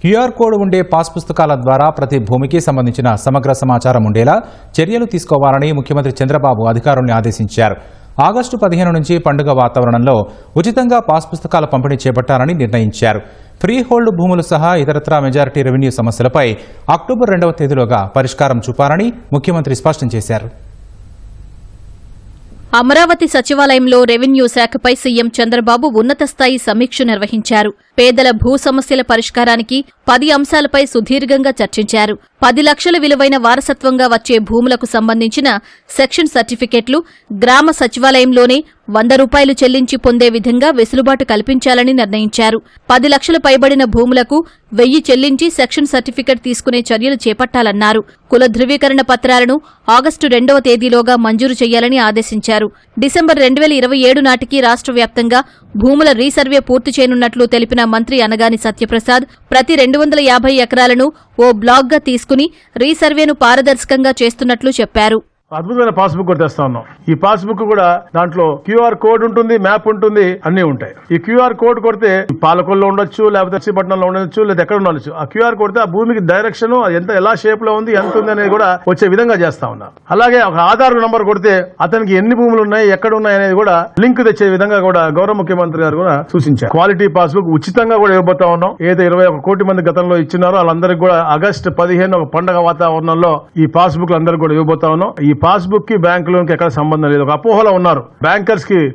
QR code ఉండే pass పుస్తకాల ద్వారా ప్రతి భూమికి సంబంధించిన సమగ్ర సమాచారం ఉండేలా చర్యలు తీసుకోవాలని ముఖ్యమంత్రి చంద్రబాబు అధికారుల్ని ఆదేశించారు. ఆగస్టు పదిహేను నుంచి పండుగ వాతావరణంలో ఉచితంగా పాస్ పుస్తకాల పంపిణీ చేపట్టాలని నిర్ణయించారు. ఫ్రీ హోల్డ్ భూములు సహా ఇతరత్రా మెజారిటీ రెవెన్యూ సమస్యలపై అక్టోబర్ రెండవ తేదీలోగా పరిష్కారం చూపాలని ముఖ్యమంత్రి స్పష్టం చేశారు. అమరావతి సచివాలయంలో రెవెన్యూ శాఖపై సీఎం చంద్రబాబు ఉన్నత స్థాయి సమీక్ష నిర్వహించారు. పేదల భూ సమస్యల పరిష్కారానికి పది అంశాలపై సుదీర్ఘంగా చర్చించారు. పది లక్షల విలువైన వారసత్వంగా వచ్చే భూములకు సంబంధించిన సెక్షన్ సర్టిఫికెట్లు గ్రామ సచివాలయంలోనే వంద రూపాయలు చెల్లించి పొందే విధంగా వెసులుబాటు కల్పించాలని నిర్ణయించారు. పది లక్షలు పైబడిన భూములకు వెయ్యి చెల్లించి సెక్షన్ సర్టిఫికెట్ తీసుకునే చర్యలు చేపట్టాలన్నారు. కుల ధృవీకరణ పత్రాలను ఆగస్టు రెండవ తేదీలోగా మంజూరు చేయాలని ఆదేశించారు. డిసెంబర్ రెండు వేల ఇరవై ఏడు నాటికి రాష్ట్ర వ్యాప్తంగా భూముల రీసర్వే పూర్తి చేయనున్నట్లు తెలిపిన మంత్రి అనగాని సత్యప్రసాద్ ప్రతి రెండు వందల యాభై ఎకరాలను ఓ బ్లాక్గా తీసుకుని రీసర్వేను పారదర్శకంగా చేస్తున్నట్లు చెప్పారు. అద్భుతమైన పాస్బుక్ కూడా తెస్తా ఉన్నాం. ఈ పాస్బుక్ కూడా దాంట్లో క్యూఆర్ కోడ్ ఉంటుంది మ్యాప్ ఉంటుంది అన్ని ఉంటాయి. ఈ క్యూఆర్ కోడ్ కొడితే పాలకొల్లో ఉండొచ్చు లేకపోతే శ్రీపట్నంలో ఉండొచ్చు లేదా ఎక్కడ ఉండొచ్చు. ఆ క్యూఆర్ కొడితే ఆ భూమికి డైరెక్షన్ ఎంత ఎలా షేప్లో ఉంది ఎంత ఉంది అనేది కూడా వచ్చే విధంగా చేస్తా ఉన్నా. అలాగే ఒక ఆధార్ నంబర్ కొడితే అతనికి ఎన్ని భూములు ఉన్నాయి ఎక్కడ ఉన్నాయి అనేది కూడా లింక్ తెచ్చే విధంగా కూడా గౌరవ ముఖ్యమంత్రి గారు కూడా సూచించారు. క్వాలిటీ పాస్బుక్ ఉచితంగా కూడా ఇవ్వబోతా ఉన్నాం. ఏదో ఇరవై ఒక కోటి మంది గతంలో ఇచ్చినారో వాళ్ళందరికీ కూడా ఆగస్టు పదిహేను ఒక పండగ వాతావరణంలో ఈ పాస్బుక్ అందరికీ కూడా ఇవ్వబోతా ఉన్నాం. ఈ పాస్బుక్కి బ్యాంక్ లోన్కి ఎక్కడ సంబంధం లేదు. ఒక అపోహలో ఉన్నారు. బ్యాంకర్స్కి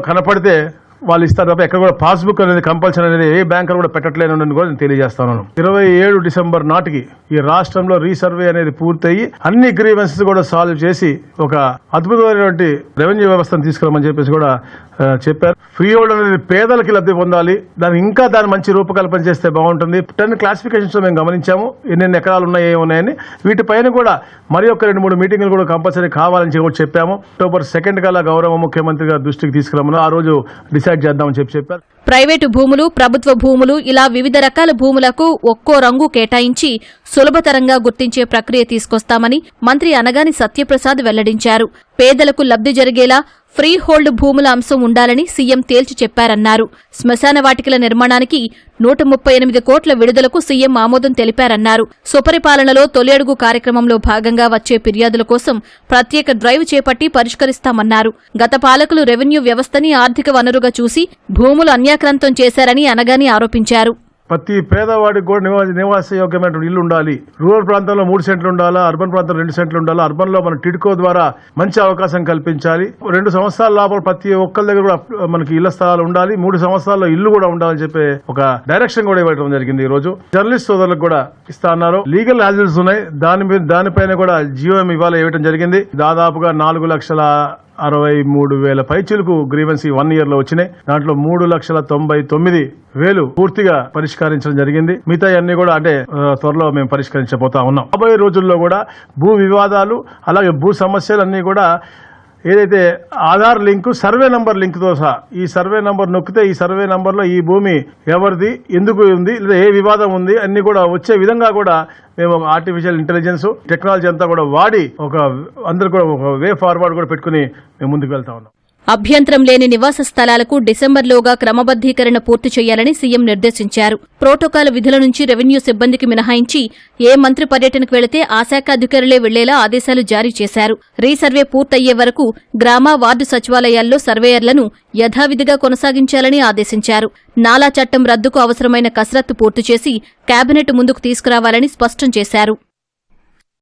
కనపడితే వాళ్ళు ఇస్తారు తప్ప ఎక్కడ కూడా పాస్బుక్ అనేది కంపల్సరీ అనేది ఏ బ్యాంకర్ కూడా పెట్టట్లేను అని కూడా నేను తెలియజేస్తాను. ఇరవై ఏడు డిసెంబర్ నాటికి ఈ రాష్ట్రంలో రీసర్వే అనేది పూర్తయి అన్ని గ్రీవెన్సెస్ కూడా సాల్వ్ చేసి ఒక అద్భుతమైనటువంటి రెవెన్యూ వ్యవస్థను తీసుకురామని చెప్పేసి కూడా చెప్పారు. ఫ్రీ హోల్డ్ అనేది పేదలకి లబ్ధి పొందాలి. దాన్ని ఇంకా దాని మంచి రూపకల్పన చేస్తే బాగుంటుంది. టెన్ క్లాసిఫికేషన్స్ మేము గమనించాము. ఎన్నెన్ని ఎకరాలు ఉన్నాయి ఏమున్నాయని వీటిపైన కూడా మరి ఒక రెండు మూడు మీటింగ్లు కూడా కంపల్సరీ కావాలని చెప్పి కూడా చెప్పాము. అక్టోబర్ సెకండ్ కల్లా గౌరవ ముఖ్యమంత్రి గారి దృష్టికి తీసుకురామని ఆ రోజు డిసైడ్ చేద్దామని చెప్పి చెప్పారు. ప్రైవేటు భూములు ప్రభుత్వ భూములు ఇలా వివిధ రకాల భూములకు ఒక్కో రంగు కేటాయించి సులభతరంగా గుర్తించే ప్రక్రియ తీసుకొస్తామని మంత్రి అనగాని సత్యప్రసాద్ వెల్లడించారు. పేదలకు లబ్ధి జరిగేలా ఫ్రీ హోల్డ్ భూముల అంశం ఉండాలని సీఎం తేల్చి చెప్పారన్నారు. శ్మశాన వాటికల నిర్మాణానికి నూట ముప్పై ఎనిమిది కోట్ల విడుదలకు సీఎం ఆమోదం తెలిపారన్నారు. సుపరిపాలనలో తొలి అడుగు కార్యక్రమంలో భాగంగా వచ్చే ఫిర్యాదుల కోసం ప్రత్యేక డ్రైవ్ చేపట్టి పరిష్కరిస్తామన్నారు. గత పాలకులు రెవెన్యూ వ్యవస్థని ఆర్థిక వనరుగా చూసి భూములు అన్యాక్రాంతం చేశారని అనగాని ఆరోపించారు. ప్రతి పేదవాడికి కూడా నివాస నివాస యోగ్యమైన ఇల్లు ఉండాలి. రూరల్ ప్రాంతంలో మూడు సెంట్లు ఉండాలా? అర్బన్ ప్రాంతంలో రెండు సెంట్లు ఉండాలా? అర్బన్లో మన టిడ్కో ద్వారా మంచి అవకాశం కల్పించాలి. రెండు సంవత్సరాల లోపల ప్రతి ఒక్కరి దగ్గర కూడా మనకి ఇళ్ళ స్థలాలు ఉండాలి. మూడు సంవత్సరాల్లో ఇల్లు కూడా ఉండాలని చెప్పే ఒక డైరెక్షన్ కూడా ఇవ్వడం జరిగింది ఈ రోజు జర్నలిస్ట్ సోదరులకు కూడా ఇస్తా అన్నారు. లీగల్ యాజిల్స్ ఉన్నాయి. దాని మీద దానిపైన కూడా జియోఎం ఇవాళ ఇవ్వడం జరిగింది. దాదాపుగా నాలుగు లక్షల అరవై మూడు వేల పైచిలకు గ్రీవెన్స్ వన్ ఇయర్లో వచ్చినాయి. దాంట్లో మూడు లక్షల తొంభై తొమ్మిది వేలు పూర్తిగా పరిష్కరించడం జరిగింది. మిగతా అన్ని కూడా అంటే త్వరలో మేము పరిష్కరించబోతా ఉన్నాం. రాబోయే రోజుల్లో కూడా భూ వివాదాలు అలాగే భూ సమస్యలు అన్ని కూడా ఏదైతే ఆధార్ లింక్ సర్వే నంబర్ లింక్తో సహా ఈ సర్వే నంబర్ నొక్కితే ఈ సర్వే నంబర్లో ఈ భూమి ఎవరిది ఎందుకు ఉంది లేదా ఏ వివాదం ఉంది అన్ని కూడా వచ్చే విధంగా కూడా మేము ఆర్టిఫిషియల్ ఇంటెలిజెన్స్ టెక్నాలజీ అంతా కూడా వాడి ఒక అందరు కూడా ఒక వే ఫార్వర్డ్ కూడా పెట్టుకుని మేము ముందుకు వెళ్తా ఉన్నాం. అభ్యంతరం లేని నివాస స్థలాలకు డిసెంబర్లోగా క్రమబద్దీకరణ పూర్తి చేయాలని సీఎం నిర్దేశించారు. ప్రోటోకాల్ విధుల నుంచి రెవెన్యూ సిబ్బందికి మినహాయించి ఏ మంత్రి పర్యటనకు వెళితే ఆ శాఖ అధికారులే వెళ్ళేలా ఆదేశాలు జారీ చేశారు. రీసర్వే పూర్తయ్యే వరకు గ్రామ వార్డు సచివాలయాల్లో సర్వేయర్లను యథావిధిగా కొనసాగించాలని ఆదేశించారు. నాలా చట్టం రద్దుకు అవసరమైన కసరత్తు పూర్తి చేసి కేబినెట్ ముందుకు తీసుకురావాలని స్పష్టం చేశారు.